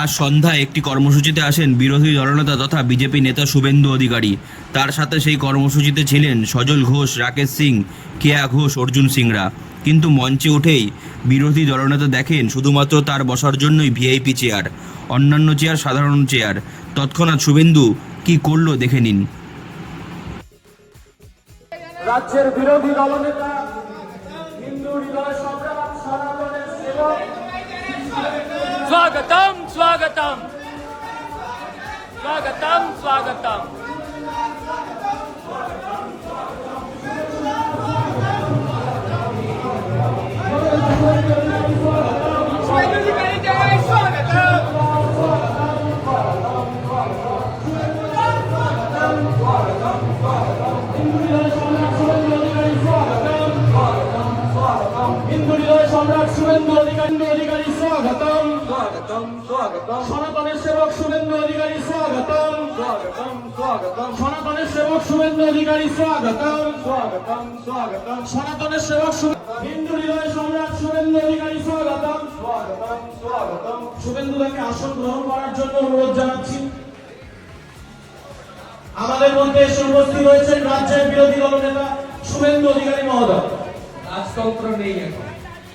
আজ সন্ধ্যায় একটি কর্মসূচিতে আসেন বিরোধী দলনেতা তথা বিজেপি নেতা শুভেন্দু অধিকারী। তার সাথে সেই কর্মসূচিতে ছিলেন সজল ঘোষ রাকেশ সিং কেয়া ঘোষ অর্জুন সিংরা। কিন্তু মঞ্চে উঠেই বিরোধী দলনেতা দেখেন শুধুমাত্র তার বসার জন্যই ভিআইপি চেয়ার অন্যান্য চেয়ার সাধারণ চেয়ার। তৎক্ষণাৎ শুভেন্দু কি করল দেখে নিন। রাজ্যের বিরোধী দলনেতা হিন্দু হৃদয় সংগ্রাম সনাতনের সেবক। স্বাগতম। स्वागतम स्वागतम स्वागतम হিন্দু হৃদয় সম্রাট শুভেন্দু অধিকারী অধিকারী স্বাগতম। স্বাগতম স্বাগতম। সনাতনের সেবক শুভেন্দু অধিকারী স্বাগতম। স্বাগতম স্বাগতম। সনাতনের সেবক শুভেন্দু অধিকারী স্বাগতম। স্বাগতম স্বাগতম। সনাতনের সেবক হিন্দু হৃদয় সম্রাট শুভেন্দু অধিকারী স্বাগতম। স্বাগতম স্বাগতম। শুভেন্দু তাকে আসন গ্রহণ করার জন্য অনুরোধ জানাচ্ছি। আমাদের মধ্যে এসে উপস্থিত হয়েছেন রাজ্যের বিরোধী দল নেতা শুভেন্দু অধিকারী মহোদয়। রাজতন্ত্র নেই এখন।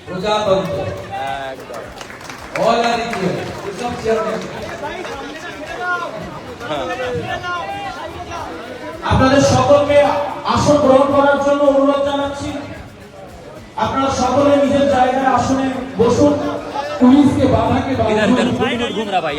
প্রজাতন্ত্র। অলারিতীয় এসব চেয়ারম্যান আপনাদের সকলকে আসন গ্রহণ করার জন্য অনুরোধ জানাচ্ছি আপনারা সকলে নিজের জায়গায় আসনে বসুন पुलिस के बाधा के इधर इधर बावजूद घूम रहा भाई